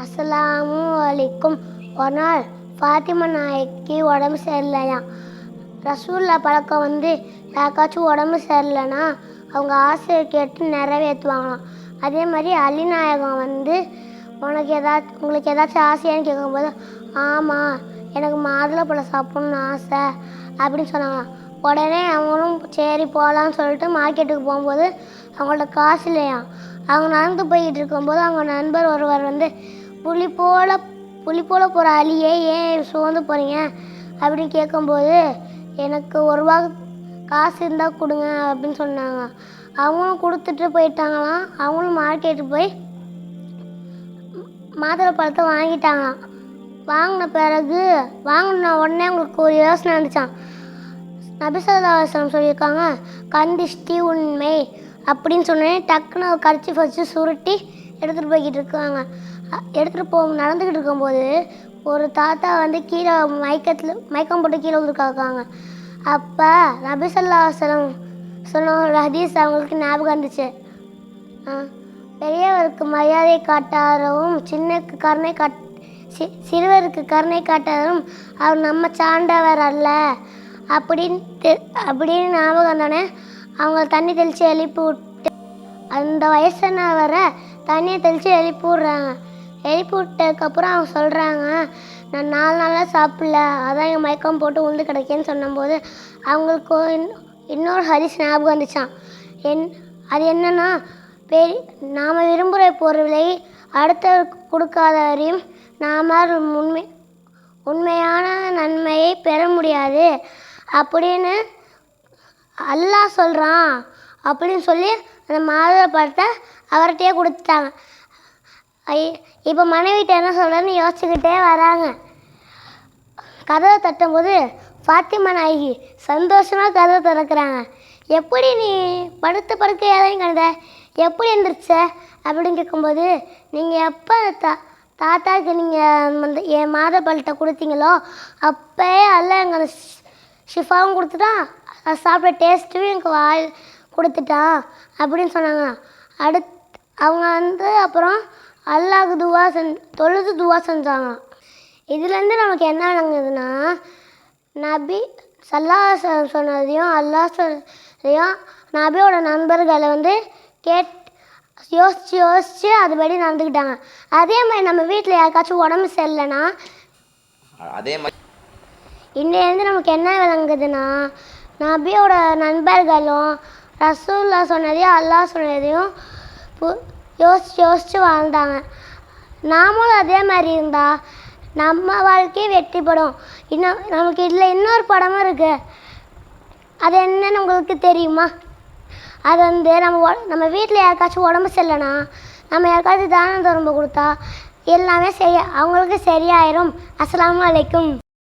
அஸ்ஸலாமு அலைக்கும். ஒரு நாள் ஃபாத்திமா நாய்க்கு உடம்பு சரியில்லையாம் ரசூலில் பழக்கம் வந்து யாருக்காச்சும் உடம்பு சரியில்லைன்னா அவங்க ஆசையை கேட்டு நிறைவேற்றுவாங்களாம். அதே மாதிரி அலிநாயகம் வந்து உனக்கு ஏதாச்சும் உங்களுக்கு ஏதாச்சும் ஆசையான்னு கேட்கும்போது ஆமாம் எனக்கு மாதுளப்பழம் சாப்பிட்ணுன்னு ஆசை அப்படின்னு சொன்னாங்களாம். உடனே அவங்களும் சரி போகலான்னு சொல்லிட்டு மார்க்கெட்டுக்கு போகும்போது அவங்கள்ட்ட காசு இல்லையாம். அவங்க நடந்து போய்கிட்டு இருக்கும்போது அவங்க நண்பர் ஒருவர் வந்து புலி போல புலி போல போகிற அலியே ஏன் சோர்ந்து போகிறீங்க அப்படின்னு கேட்கும்போது எனக்கு ஒரு ரூபா காசு இருந்தால் கொடுங்க அப்படின்னு சொன்னாங்க. அவங்களும் கொடுத்துட்டு போயிட்டாங்களாம். அவங்களும் மார்க்கெட்டுக்கு போய் மாதுளை பழத்தை வாங்கிட்டாங்களாம். வாங்கின பிறகு வாங்கின உடனே உங்களுக்கு ஒரு யோசனை இருந்துச்சான் நபிசதாசனம் சொல்லியிருக்காங்க கந்திஷ்டி உண்மை அப்படின்னு சொன்னேன் டக்குன்னு கடிச்சு வச்சு சுருட்டி எடுத்துகிட்டு போய்கிட்டு இருக்காங்க. எடுத்துகிட்டு போ நடந்துக்கிட்டு இருக்கும்போது ஒரு தாத்தா வந்து கீழே மயக்கத்தில் மயக்கம் போட்டு கீழே விழுந்துருக்காங்க. அப்போ நபிசல்லாசனம் சொன்ன ஹதீஸ் அவங்களுக்கு ஞாபகம் இருந்துச்சு ஆ, பெரியவருக்கு மரியாதை காட்டாரவும் சின்னக்கு கருணை காட் சி சிறுவருக்கு கருணை காட்டாரும் அவர் நம்ம சாண்டவர் அல்ல. அப்படின்னு தெ- அப்படின்னு ஞாபகம் வந்தோடனே அவங்க தண்ணி தெளித்து எழுப்பி விட்டு அந்த வயசானவரை தண்ணியை தெளித்து எழுப்பி விட்றாங்க. எழுப்பி விட்டதுக்கப்புறம் அவங்க சொல்கிறாங்க நான் நாலு நாளாக சாப்பிடல. அதான் என் மயக்கம் போட்டு உளுந்து கிடைக்கேன்னு சொன்னபோது அவங்களுக்கு இன்னொரு ஹரிஸ் ஞாபகம் வந்துச்சான் என் அது என்னன்னா பெரி நாம் விரும்புகிற பொருளை அடுத்தவருக்கு கொடுக்காதவரையும் நாம் உண்மை உண்மையான நன்மையை பெற முடியாது. அப்படின்னு அல்லாஹ் சொல்கிறான் அப்படின்னு சொல்லி அந்த மாதுளை பழத்தை அவர்கிட்டயே கொடுத்துட்டாங்க. ஐ இப்போ மனைவிட்ட என்ன சொல்கிறேன்னு யோசிச்சுக்கிட்டே வராங்க. கதவை தட்டும்போது ஃபாத்திமா நாயகி சந்தோஷமாக கதவை திறக்கிறாங்க. எப்படி நீ படுத்த படுக்கையாதையும் கண்ட? எப்படி எந்திரிச்ச? அப்படின்னு கேட்கும்போது நீங்கள் எப்போ தா தாத்தாவுக்கு நீங்கள் வந்து என் மாத பழத்தை கொடுத்தீங்களோ அப்போயே அல்ல எங்கள் ஷிஃபாவும் கொடுத்துட்டான் அதை சாப்பிட்ட டேஸ்ட்டும் எனக்கு வாய் கொடுத்துட்டான் அப்படின்னு சொன்னாங்க. அடுத் அவங்க வந்து அப்புறம் அல்லாஹ்க்கு துவா செஞ் தொழுது துவா செஞ்சாங்க. இதுலேருந்து நமக்கு என்ன விளங்குதுன்னா நபி சல்லாஹ் சொன்னதையும் அல்லாஹ் சொன்னதையும் நபியோட நண்பர்களை வந்து கேட் யோசித்து யோசித்து அதுபடி நடந்துக்கிட்டாங்க. அதே மாதிரி நம்ம வீட்டில் யாருக்காச்சும் உடம்பு சரியில்லைன்னா அதே மாதிரி இன்னிலேருந்து நமக்கு என்ன விளங்குதுன்னா நபியோட நண்பர்களும் ரசூல்லா சொன்னதையும் அல்லாஹ் சொன்னதையும் பு- யோசிச்சு யோசிச்சு வாழ்ந்தாங்க. நாமளும் அதே மாதிரி இருந்தால் நம்ம வாழ்க்கையே படம் இன்னும் நமக்கு இதில் இன்னொரு படமும் இருக்குது அது என்னன்னு உங்களுக்கு தெரியுமா? அது வந்து நம்ம உட- நம்ம வீட்டில் யாருக்காச்சும் உடம்பு சரியில்லைனா நம்ம யாருக்காச்சும் தானம் தரம்பு கொடுத்தா எல்லாமே சரி அவங்களுக்கு சரியாயிரும். அஸ்ஸலாமு அலைக்கும்.